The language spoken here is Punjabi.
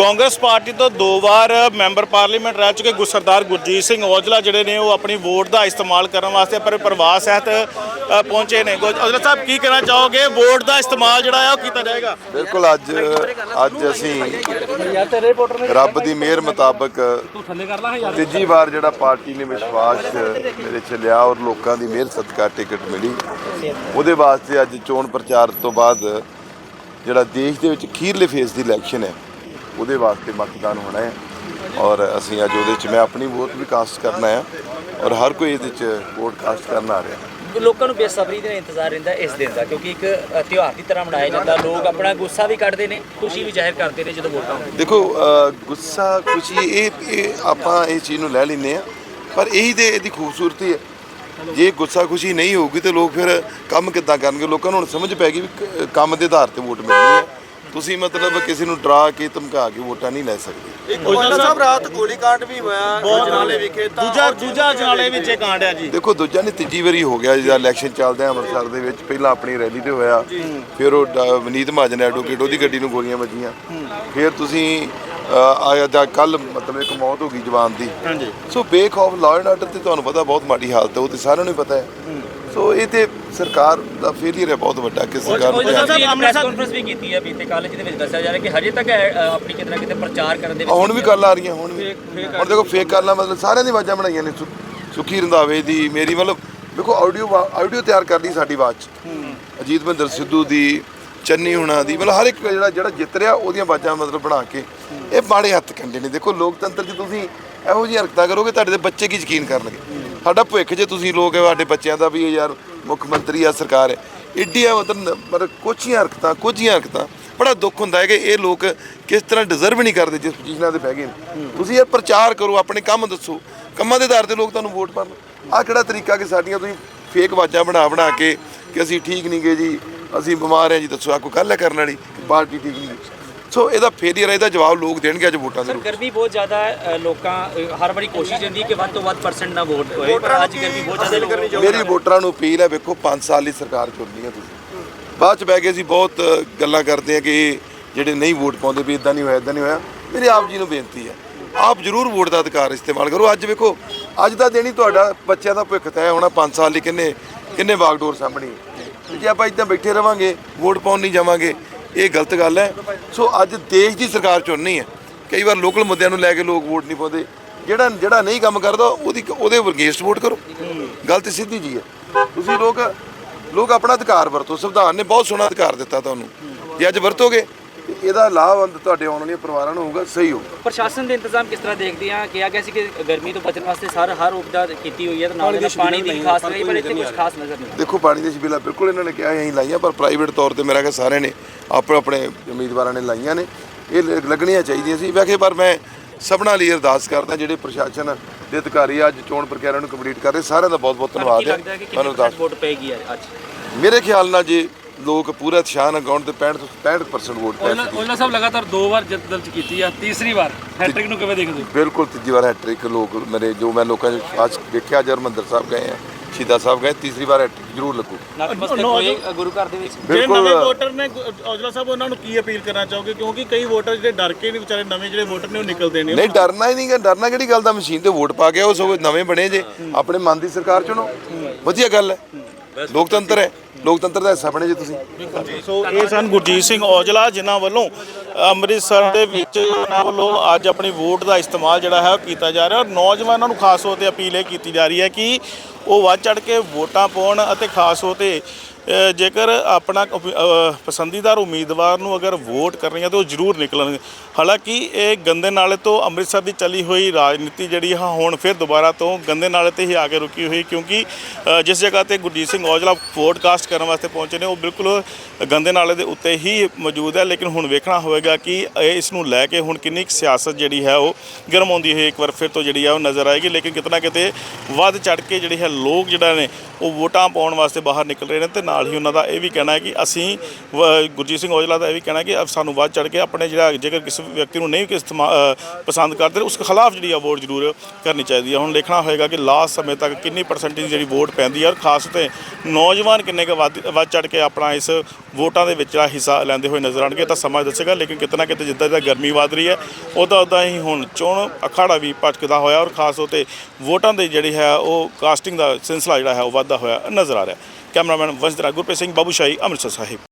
ਕਾਂਗਰਸ ਪਾਰਟੀ ਤੋਂ ਦੋ ਵਾਰ ਮੈਂਬਰ ਪਾਰਲੀਮੈਂਟ ਰਹਿ ਚੁੱਕੇ ਗੁਰਸਰਦਾਰ ਗੁਰਜੀਤ ਸਿੰਘ ਔਜਲਾ, ਜਿਹੜੇ ਨੇ ਉਹ ਆਪਣੀ ਵੋਟ ਦਾ ਇਸਤੇਮਾਲ ਕਰਨ ਵਾਸਤੇ ਪਰ ਪ੍ਰਵਾਸ ਸਹਿਤ ਪਹੁੰਚੇ ਨੇ। ਔਜਲਾ ਸਾਹਿਬ, ਕੀ ਕਹਿਣਾ ਚਾਹੋਗੇ? ਵੋਟ ਦਾ ਇਸਤੇਮਾਲ ਜਿਹੜਾ ਹੈ ਉਹ ਕੀਤਾ ਜਾਏਗਾ? ਬਿਲਕੁਲ, ਅੱਜ ਅੱਜ ਅਸੀਂ ਰੱਬ ਦੀ ਮਿਹਰ ਮੁਤਾਬਕ ਤੀਜੀ ਵਾਰ ਜਿਹੜਾ ਪਾਰਟੀ ਨੇ ਵਿਸ਼ਵਾਸ ਮੇਰੇ ਚ ਲਿਆ ਔਰ ਲੋਕਾਂ ਦੀ ਮਿਹਰ ਸਦਕਾ ਟਿਕਟ ਮਿਲੀ। ਉਹਦੇ ਵਾਸਤੇ ਅੱਜ ਚੋਣ ਪ੍ਰਚਾਰ ਤੋਂ ਬਾਅਦ ਜਿਹੜਾ ਦੇਸ਼ ਦੇ ਵਿੱਚ ਅਖੀਰਲੇ ਫੇਸ ਦੀ ਇਲੈਕਸ਼ਨ ਹੈ ਉਹਦੇ ਵਾਸਤੇ ਮਤਦਾਨ ਹੋਣਾ ਹੈ। ਔਰ ਅਸੀਂ ਅੱਜ ਉਹਦੇ ਚ ਮੈਂ ਆਪਣੀ ਵੋਟ ਵੀ ਕਾਸਟ ਕਰਨਾ ਹੈ ਔਰ ਹਰ ਕੋਈ ਇਹਦੇ ਚ ਵੋਟ ਕਾਸਟ ਕਰਨ ਆ ਰਿਹਾ ਲੋਕਾਂ ਨੂੰ ਬੇਸਬਰੀ ਦੇ ਇੰਤਜ਼ਾਰ ਰਹਿੰਦਾ ਇਸ ਦਿਨ ਦਾ ਕਿਉਂਕਿ ਇੱਕ ਤਿਉਹਾਰ ਦੀ ਤਰ੍ਹਾਂ ਮਨਾਇਆ ਜਾਂਦਾ। ਲੋਕ ਆਪਣਾ ਗੁੱਸਾ ਵੀ ਕੱਢਦੇ ਨੇ ਖੁਸ਼ੀ ਵੀ ਜ਼ਾਹਿਰ ਕਰਦੇ ਨੇ ਜਦੋਂ ਵੋਟਾਂ ਹੁੰਦੀਆਂ ਦੇਖੋ ਗੁੱਸਾ ਖੁਸ਼ੀ ਇਹ ਇਹ ਆਪਾਂ ਇਹ ਚੀਜ਼ ਨੂੰ ਲੈ ਲੈਂਦੇ ਆ ਪਰ ਇਹੀ ਤੇ ਇਹਦੀ ਖੂਬਸੂਰਤੀ ਹੈ। ਜੇ ਗੁੱਸਾ ਖੁਸ਼ੀ ਨਹੀਂ ਹੋਊਗੀ ਤੇ ਲੋਕ ਫਿਰ ਕੰਮ ਕਿੱਦਾਂ ਕਰਨਗੇ? ਲੋਕਾਂ ਨੂੰ ਹੁਣ ਸਮਝ ਪੈ ਗਈ ਵੀ ਕੰਮ ਦੇ ਆਧਾਰ ਤੇ ਵੋਟ ਮਿਲਣੀ ਹੈ। ਤੁਸੀਂ ਮਤਲਬ ਕਿਸੇ ਨੂੰ ਡਰਾ ਕੇ ਧਮਕਾ ਕੇ ਵੋਟਾਂ ਨਹੀਂ ਲੈ ਸਕਦੇ। ਔਜਲਾ ਸਾਹਿਬ ਰਾਤ ਗੋਲੀकांड ਵੀ ਹੋਇਆ ਜਨਾਲੇ ਵਿਖੇ ਤਾਂ ਦੂਜਾ ਦੂਜਾ ਜਨਾਲੇ ਵਿੱਚ ਇਹ ਕਾਂਡ ਹੈ ਜੀ। ਦੇਖੋ ਦੂਜਾ ਨਹੀਂ ਤੀਜੀ ਵਾਰੀ ਹੋ ਗਿਆ ਜਿਹਦਾ ਇਲੈਕਸ਼ਨ ਚੱਲਦੇ ਆ ਅੰਮ੍ਰਿਤਸਰ ਦੇ ਵਿੱਚ। ਪਹਿਲਾਂ ਆਪਣੀ ਰੈਲੀ ਤੇ ਹੋਇਆ ਫਿਰ ਉਹ ਡ- ਵਨੀਤ ਮਹਾਜਨ ਐਡਵੋਕੇਟ ਉਹਦੀ ਗੱਡੀ ਨੂੰ ਗੋਲੀਆਂ ਵੱਜੀਆਂ। ਫਿਰ ਤੁਸੀਂ ਆਇਆ ਜਾਂ ਕੱਲ ਮਤਲਬ ਇੱਕ ਮੌਤ ਹੋ ਗਈ ਜਵਾਨ ਦੀ। ਹਾਂਜੀ। ਸੋ ਬੇਖੌਫ ਲਾਅ ਐਂਡ ਆਰਡਰ ਤੇ ਤੁਹਾਨੂੰ ਪਤਾ ਬਹੁਤ ਮਾੜੀ ਹਾਲਤ ਹੈ ਉਹ ਤੇ ਸਾਰਿਆਂ ਨੂੰ ਹੀ ਪਤਾ ਹੈ। ਸੋ ਇਹ ਤੇ ਸਰਕਾਰ ਦਾ ਫੇਲਿਅਰ ਹੈ ਬਹੁਤ ਵੱਡਾ ਕਿ ਸਰਕਾਰ ਨੂੰ ਉਹ ਧਿਆਨ- ਸਾਹਿਬ ਪ੍ਰੈਸ ਕਾਨਫਰੰਸ ਵੀ ਕੀਤੀ ਹੈ ਬੀਤੇ ਕੱਲ੍ਹ ਜਿਹਦੇ ਵਿੱਚ ਦੱਸਿਆ ਜਾ ਰਿਹਾ ਕਿ ਹਜੇ ਤੱਕ ਆਪਣੀ ਕਿਤੇ ਨਾ ਕਿਤੇ ਪ੍ਰਚਾਰ ਕਰਨ ਦੇ ਆ, ਹੁਣ ਵੀ ਗੱਲ ਆ ਰਹੀਆਂ ਹੁਣ ਵੀ। ਹੁਣ ਦੇਖੋ ਫੇਕ ਕਾਲਾਂ ਮਤਲਬ ਸਾਰਿਆਂ ਦੀ ਆਵਾਜ਼ਾਂ ਬਣਾਈਆਂ ਨੇ ਸੁਖੀ ਰੰਧਾਵੇ ਦੀ ਮੇਰੀ ਮਤਲਬ ਦੇਖੋ ਆਡੀਓ ਆਡੀਓ ਤਿਆਰ ਕਰ ਲਈ ਸਾਡੀ ਆਵਾਜ਼ 'ਚ। ਅਜੀਤ ਮਹਿੰਦਰ ਸਿੱਧੂ ਦੀ ਚੰਨੀ ਹੁਣਾ ਦੀ ਮਤਲਬ ਹਰ ਇੱਕ ਜਿਹੜਾ ਜਿਹੜਾ ਜਿੱਤ ਰਿਹਾ ਉਹਦੀਆਂ ਆਵਾਜ਼ਾਂ ਮਤਲਬ ਬਣਾ ਕੇ ਇਹ ਮਾੜੇ ਹੱਥ ਕੰਡੇ ਨੇ। ਦੇਖੋ ਲੋਕਤੰਤਰ 'ਚ ਤੁਸੀਂ ਇਹੋ ਜਿਹੀ ਹਰਕਤਾਂ ਕਰੋਗੇ ਤੁਹਾਡੇ ਦੇ ਬੱਚੇ ਕੀ ਯਕੀਨ ਕਰਨਗੇ? ਸਾਡਾ ਭਵਿੱਖ ਜੇ ਤੁਸੀਂ ਲੋਕ ਹੈ, ਸਾਡੇ ਬੱਚਿਆਂ ਦਾ ਵੀ ਇਹ ਯਾਰ ਮੁੱਖ ਮੰਤਰੀ ਆ, ਸਰਕਾਰ ਹੈ। ਇੱਡੀਆਂ ਮਤਲਬ ਮਤਲਬ ਕੁਛ ਹੀ ਹਰਕਤਾਂ ਕੁਝ ਹੀ ਹਰਕਤਾਂ ਬੜਾ ਦੁੱਖ ਹੁੰਦਾ ਹੈ ਕਿ ਇਹ ਲੋਕ ਕਿਸ ਤਰ੍ਹਾਂ ਡਿਜ਼ਰਵ ਨਹੀਂ ਕਰਦੇ ਜਿਸ ਪੋਜੀਸ਼ਨਾਂ ਤੇ ਬਹਿ ਗਏ ਨੇ। ਤੁਸੀਂ ਇਹ ਪ੍ਰਚਾਰ ਕਰੋ, ਆਪਣੇ ਕੰਮ ਦੱਸੋ। ਕੰਮਾਂ ਦੇ ਆਧਾਰ ਤੇ ਲੋਕ ਤੁਹਾਨੂੰ ਵੋਟ ਪਾਣ ਆਹ ਕਿਹੜਾ ਤਰੀਕਾ ਕਿ ਸਾਡੀਆਂ ਤੁਸੀਂ ਫੇਕ ਆਵਾਜ਼ਾਂ ਬਣਾ ਬਣਾ ਕੇ ਕਿ ਅਸੀਂ ਠੀਕ ਨਹੀਂ ਗਏ ਜੀ, ਅਸੀਂ ਬਿਮਾਰ ਹਾਂ ਜੀ, ਦੱਸੋ ਆ ਕੋਈ ਗੱਲ ਹੈ ਕਰਨ ਵਾਲੀ? ਪਾਰਟੀ ਠੀਕ ਨਹੀਂ ਗਈ ਸੋ ਇਹਦਾ ਫੇਲਿਅਰ ਹੈ ਇਹਦਾ ਜਵਾਬ ਲੋਕ ਦੇਣਗੇ ਅੱਜ ਵੋਟਾਂ ਦੇ ਸਰ ਗਰਮੀ ਬਹੁਤ ਜ਼ਿਆਦਾ ਹੈ ਅ, ਲੋਕਾਂ ਅ, ਹਰ ਵਾਰੀ ਕੋਸ਼ਿਸ਼ ਹੁੰਦੀ ਹੈ ਕਿ ਵੱਧ ਤੋਂ ਵੱਧ ਪਰਸੈਂਟ ਨਾ ਵੋਟ ਹੋਏ ਪਰ ਅੱਜ ਗਰਮੀ ਬਹੁਤ ਜ਼ਿਆਦਾ ਲੋਕ ਮੇਰੀ ਵੋਟਰਾਂ ਨੂੰ ਅਪੀਲ ਹੈ ਵੇਖੋ 5 ਸਾਲ ਦੀ ਸਰਕਾਰ ਚੁਣਨੀ ਹੈ ਤੁਸੀਂ। ਬਾਅਦ ਚ ਬਹਿ ਕੇ ਅਸੀਂ ਬਹੁਤ ਅ, ਗੱਲਾਂ ਕਰਦੇ ਆ ਕਿ ਇਹ ਜਿਹੜੇ ਨਹੀਂ ਵੋਟ ਪਾਉਂਦੇ ਵੀ ਇਦਾਂ ਨਹੀਂ ਹੋਇਆ ਇਦਾਂ ਨਹੀਂ ਹੋਇਆ। ਮੇਰੇ ਆਪ ਜੀ ਨੂੰ ਬੇਨਤੀ ਹੈ ਆਪ ਜਰੂਰ ਵੋਟ ਦਾ ਅਧਿਕਾਰ ਇਸਤੇਮਾਲ ਕਰੋ। ਅੱਜ ਵੇਖੋ ਅੱਜ ਦਾ ਦਿਨ ਹੀ ਤੁਹਾਡਾ ਬੱਚਿਆਂ ਦਾ ਭਵਿੱਖ ਤੈਅ ਹੋਣਾ 5 ਸਾਲ ਲਈ ਕਿੰਨੇ ਕਿੰਨੇ ਵਾਗਡੋਰ ਸਾਹਮਣੀ ਹੈ। ਤੇ ਜੇ ਆਪਾਂ ਇਦਾਂ ਬੈਠੇ ਰਵਾਂਗੇ ਵੋਟ ਪਾਉਣ ਨਹੀਂ ਜਾਵਾਂਗੇ ਇਹ ਗਲਤ ਗੱਲ ਹੈ। ਸੋ ਅੱਜ ਦੇਸ਼ ਦੀ ਸਰਕਾਰ ਚੁਣਨੀ ਹੈ। ਕਈ ਵਾਰ ਲੋਕਲ ਮੁੱਦਿਆਂ ਨੂੰ ਲੈ ਕੇ ਲੋਕ ਵੋਟ ਨਹੀਂ ਪਾਉਂਦੇ। ਜਿਹੜਾ ਜਿਹੜਾ ਨਹੀਂ ਕੰਮ ਕਰਦਾ ਉਹਦੀ ਉਹਦੇ ਅਗੇਂਸਟ ਵੋਟ ਕਰੋ। ਗੱਲ ਤੇ ਸਿੱਧੀ ਜੀ ਹੈ। ਤੁਸੀਂ ਲੋਕ ਲੋਕ ਆਪਣਾ ਅਧਿਕਾਰ ਵਰਤੋ। ਸੰਵਿਧਾਨ ਨੇ ਬਹੁਤ ਸੋਹਣਾ ਅਧਿਕਾਰ ਦਿੱਤਾ ਤੁਹਾਨੂੰ। ਜੇ ਅੱਜ ਵਰਤੋਗੇ ਇਹਦਾ ਲਾਭ ਤੁਹਾਡੇ ਆਉਣ ਵਾਲੀਆਂ ਪਰਿਵਾਰਾਂ ਨੂੰ ਹੋਊਗਾ ਸਹੀ ਹੋਊਗਾ। ਪ੍ਰਸ਼ਾਸਨ ਦੇ ਇੰਤਜ਼ਾਮ ਕਿਸ ਤਰ੍ਹਾਂ ਦੇਖਦੇ ਆ? ਕਿਹਾ ਗਿਆ ਸੀ ਕਿ ਗਰਮੀ ਤੋਂ ਬਚਣ ਵਾਸਤੇ ਸਾਰ ਹਰ ਉਪਦਾ ਕੀਤੀ ਹੋਈ ਹੈ ਤੇ ਨਾਲ ਪਾਣੀ ਦੀ ਖਾਸ ਰਹੀ ਪਰ ਇੱਥੇ ਕੁਝ ਖਾਸ ਨਜ਼ਰ ਨਹੀਂ ਦੇਖੋ ਪਾਣੀ ਦੇ ਛਬੀਲਾ ਬਿਲਕੁਲ ਇਹਨਾਂ ਨੇ ਕਿਹਾ ਅਸੀਂ ਲਾਈਆਂ ਪਰ ਪ੍ਰਾਈਵੇਟ ਤੌਰ ਤੇ ਮੇਰਾ ਕਿ ਸਾਰਿਆਂ ਨੇ ਆਪਣੇ ਆਪਣੇ ਉਮੀਦਵਾਰਾਂ ਨੇ ਲਾਈਆਂ ਨੇ। ਇਹ ਲੱਗਣੀਆਂ ਚਾਹੀਦੀਆਂ ਸੀ। ਵੈਸੇ ਪਰ ਮੈਂ ਸਭਨਾਂ ਲਈ ਅਰਦਾਸ ਕਰਦਾ ਜਿਹੜੇ ਪ੍ਰਸ਼ਾਸਨ ਦੇ ਅਧਿਕਾਰੀ ਅੱਜ ਚੋਣ ਪ੍ਰਕਿਰਿਆ ਨੂੰ ਕੰਪਲੀਟ ਕਰ ਰਹੇ ਸਾਰਿਆਂ ਦਾ ਬਹੁਤ ਬਹੁਤ ਧੰਨਵਾਦ ਹੈ। ਕਿੰਨੀ ਅਰਦਾਸ ਵੋਟ ਪਏਗੀ ਅੱਜ? ਮੇਰੇ ਖਿਆਲ ਨਾਲ ਜੇ ਲੋਕ ਪੂਰਾ ਉਤਸ਼ਾਹ ਨਾਲ ਗਾਉਣ ਤੇ 65 ਤੋਂ 65% ਵੋਟ ਪੈ ਸਕਦੀ। ਉਹਨਾਂ ਸਾਹਿਬ ਲਗਾਤਾਰ ਦੋ ਵਾਰ ਜਿੱਤ ਦਰਜ ਕੀਤੀ ਆ ਤੀਸਰੀ ਵਾਰ। ਹੈਟ੍ਰਿਕ ਨੂੰ ਕਿਵੇਂ ਦੇਖਦੇ ਬਿਲਕੁਲ ਤੀਜੀ ਵਾਰ ਹੈਟ੍ਰਿਕ ਲੋਕ ਮੇਰੇ ਜੋ ਮੈਂ ਲੋਕਾਂ ਚ ਅੱਜ ਵੇਖਿਆ ਅੱਜ ਹਰਿਮੰਦਰ ਸਾਹਿਬ ਗਏ ਆ। ਸ਼ਹੀਦਾਂ ਸਾਹਿਬ ਗਏ ਤੀਸਰੀ ਵਾਰ ਹੈਟ੍ਰਿਕ ਜ਼ਰੂਰ ਲੱਗੂ। ਨਤਮਸਤਕ ਹੋਏ ਅ, ਗੁਰੂ ਘਰ ਦੇ ਵਿੱਚ? ਜਿਹੜੇ ਬਿਲਕੁਲ। ਨਵੇਂ ਵੋਟਰ ਨੇ ਗੁ- ਔਜਲਾ ਸਾਹਿਬ ਉਹਨਾਂ ਨੂੰ ਕੀ ਅਪੀਲ ਕਰਨਾ ਚਾਹੋਗੇ? ਕਿਉਂਕਿ ਕਈ ਵੋਟਰ ਜਿਹੜੇ ਡਰ ਕੇ ਨਹੀਂ ਵਿਚਾਰੇ ਨਵੇਂ ਜਿਹੜੇ ਵੋਟਰ ਨੇ ਉਹ ਨਿਕਲਦੇ ਨੇ। ਨਹੀਂ ਡਰਨਾ ਹੀ ਨਹੀਂਗਾ। ਡਰਨਾ ਕਿਹੜੀ ਗੱਲ ਦਾ? ਮਸ਼ੀਨ ਤੇ ਵੋਟ ਪਾ ਕੇ ਉਹ ਸਗੋਂ ਨਵੇਂ ਬਣੇ ਜੇ। ਆਪਣੇ ਮਨ ਦੀ ਸਰਕਾਰ ਚੁਣੋ। ਵਧੀਆ ਗੱਲ ਹੈ। ਲੋਕਤੰਤਰ ਹੈ। ਲੋਕਤੰਤਰ ਦਾ ਹਿੱਸਾ ਬਣੇ ਜੇ ਤੁਸੀਂ। ਸੋ ਇਹ ਸਨ ਗੁਰਜੀਤ ਸਿੰਘ ਔਜਲਾ, ਜਿਨ੍ਹਾਂ ਵੱਲੋਂ ਅੰਮ੍ਰਿਤਸਰ ਦੇ ਵਿੱਚ ਉਹਨਾਂ ਵੱਲੋਂ ਅੱਜ ਆਪਣੀ ਵੋਟ ਦਾ ਇਸਤੇਮਾਲ ਜਿਹੜਾ ਹੈ ਉਹ ਕੀਤਾ ਜਾ ਰਿਹਾ। ਔਰ ਨੌਜਵਾਨਾਂ ਨੂੰ ਖਾਸ ਤੌਰ ਤੇ ਅਪੀਲ ਇਹ ਕੀਤੀ ਜਾ ਰਹੀ ਹੈ ਕਿ ਉਹ ਵੱਧ ਚੜ ਕੇ ਵੋਟਾਂ ਪਾਉਣ ਅਤੇ ਖਾਸ ਤੌਰ ਤੇ ਜੇਕਰ ਆਪਣਾ ਉਪ- ਅ, ਪਸੰਦੀਦਾਰ ਉਮੀਦਵਾਰ ਨੂੰ ਅਗਰ ਵੋਟ ਕਰਨੀ ਹੈ ਤਾਂ ਉਹ ਜ਼ਰੂਰ ਨਿਕਲਣਗੇ। ਹਾਲਾਂਕਿ ਇਹ ਗੰਦੇ ਨਾਲੇ ਤੋਂ ਅੰਮ੍ਰਿਤਸਰ ਦੀ ਚੱਲੀ ਹੋਈ ਰਾਜਨੀਤੀ ਜਿਹੜੀ ਹੈ ਹੁਣ ਫਿਰ ਦੁਬਾਰਾ ਤੋਂ ਗੰਦੇ ਨਾਲੇ ਤੇ ਹੀ ਆ ਕੇ ਰੁਕੀ ਹੋਈ ਕਿਉਂਕਿ ਅ, ਜਿਸ ਜਗ੍ਹਾ ਤੇ ਗੁਰਜੀਤ ਸਿੰਘ ਔਜਲਾ ਪੋਡਕਾਸਟ ਕਰਨ ਵਾਸਤੇ ਪਹੁੰਚੇ ਨੇ ਉਹ ਬਿਲਕੁਲ ਗੰਦੇ ਨਾਲੇ ਦੇ ਉੱਤੇ ਹੀ ਮੌਜੂਦ ਹੈ। ਲੇਕਿਨ ਹੁਣ ਵੇਖਣਾ ਹੋਵੇਗਾ ਕਿ ਇਹ ਇਸ ਨੂੰ ਲੈ ਕੇ ਹੁਣ ਕਿੰਨੀ ਕੁ ਸਿਆਸਤ ਜਿਹੜੀ ਹੈ ਉਹ ਗਰਮ ਆਉਂਦੀ ਹੋਈ ਇੱਕ ਵਾਰ ਫਿਰ ਤੋਂ ਜਿਹੜੀ ਹੈ ਉਹ ਨਜ਼ਰ ਆਏਗੀ। ਲੇਕਿਨ ਕਿਤਨਾ ਕਿਤੇ ਵੱਧ ਚੜ ਕੇ ਜਿਹੜੀ ਹੈ ਲੋਕ ਜਿਹੜਾ ਨੇ ਉਹ ਵੋਟਾਂ ਪਾਉਣ ਵਾਸਤੇ ਬਾਹਰ ਨਿਕਲ ਰਹੇ ਨੇ ਤੇ ਨਾਲ ਨਾਲ ਹੀ ਉਹਨਾਂ ਦਾ ਇਹ ਵੀ ਕਹਿਣਾ ਹੈ ਕਿ ਅਸੀਂ ਵ- ਗੁਰਜੀਤ ਸਿੰਘ ਔਜਲਾ ਦਾ ਇਹ ਵੀ ਕਹਿਣਾ ਕਿ ਸਾਨੂੰ ਵੱਧ ਚੜ ਕੇ ਆਪਣੇ ਜਿਹੜਾ ਜੇਕਰ ਕਿਸੇ ਵਿਅਕਤੀ ਨੂੰ ਨਹੀਂ ਕਿਸ ਇਸਤੇਮਾ- ਪਸੰਦ ਕਰਦੇ ਉਸ ਖਿਲਾਫ ਜਿਹੜੀ ਆ ਵੋਟ ਜ਼ਰੂਰ ਕਰਨੀ ਚਾਹੀਦੀ ਹੈ। ਹੁਣ ਦੇਖਣਾ ਹੋਏਗਾ ਕਿ ਲਾਸਟ ਸਮੇਂ ਤੱਕ ਕਿੰਨੀ ਪਰਸੈਂਟੇਜ ਜਿਹੜੀ ਵੋਟ ਪੈਂਦੀ ਹੈ ਔਰ ਖਾਸ ਤੇ ਨੌਜਵਾਨ ਕਿੰਨੇ ਕੁ ਵੱਧ ਵੱਧ ਚੜ ਕੇ ਆਪਣਾ ਇਸ ਵੋਟਾਂ ਦੇ ਵਿੱਚ ਜਿਹੜਾ ਹਿੱਸਾ ਲੈਂਦੇ ਹੋਏ ਨਜ਼ਰ ਆਉਣਗੇ, ਤਾਂ ਸਮਾਂ ਦੱਸੇਗਾ, ਲੇਕਿਨ ਕਿਤੇ ਨਾ ਕਿਤੇ ਜਿੱਦਾਂ ਜਿੱਦਾਂ ਗਰਮੀ ਵਧ ਰਹੀ ਹੈ ਉਦਾਂ ਉਦਾਂ ਹੀ ਹੁਣ ਚੋਣ ਅਖਾੜਾ ਵੀ ਭਟਕਦਾ ਹੋਇਆ ਔਰ ਖਾਸ ਤੌਰ ਤੇ ਵੋਟਾਂ ਦੇ ਜਿਹੜੀ ਹੈ ਉਹ ਕਾਸਟਿੰਗ ਦਾ ਸਿਲਸਿਲਾ ਜਿਹੜਾ ਹੈ ਉਹ ਵੱਧਦਾ ਹੋਇਆ ਨਜ਼ਰ ਆ ਰਿਹਾ ਕੈਮਰਾਮੈਨ ਵੰਸ਼ਧਰਾ ਗੁਰਪ੍ਰੀਤ ਸਿੰਘ ਬਾਬੂ ਸ਼ਾਹੀ ਅੰਮ੍ਰਿਤਸਰ ਸਾਹਿਬ।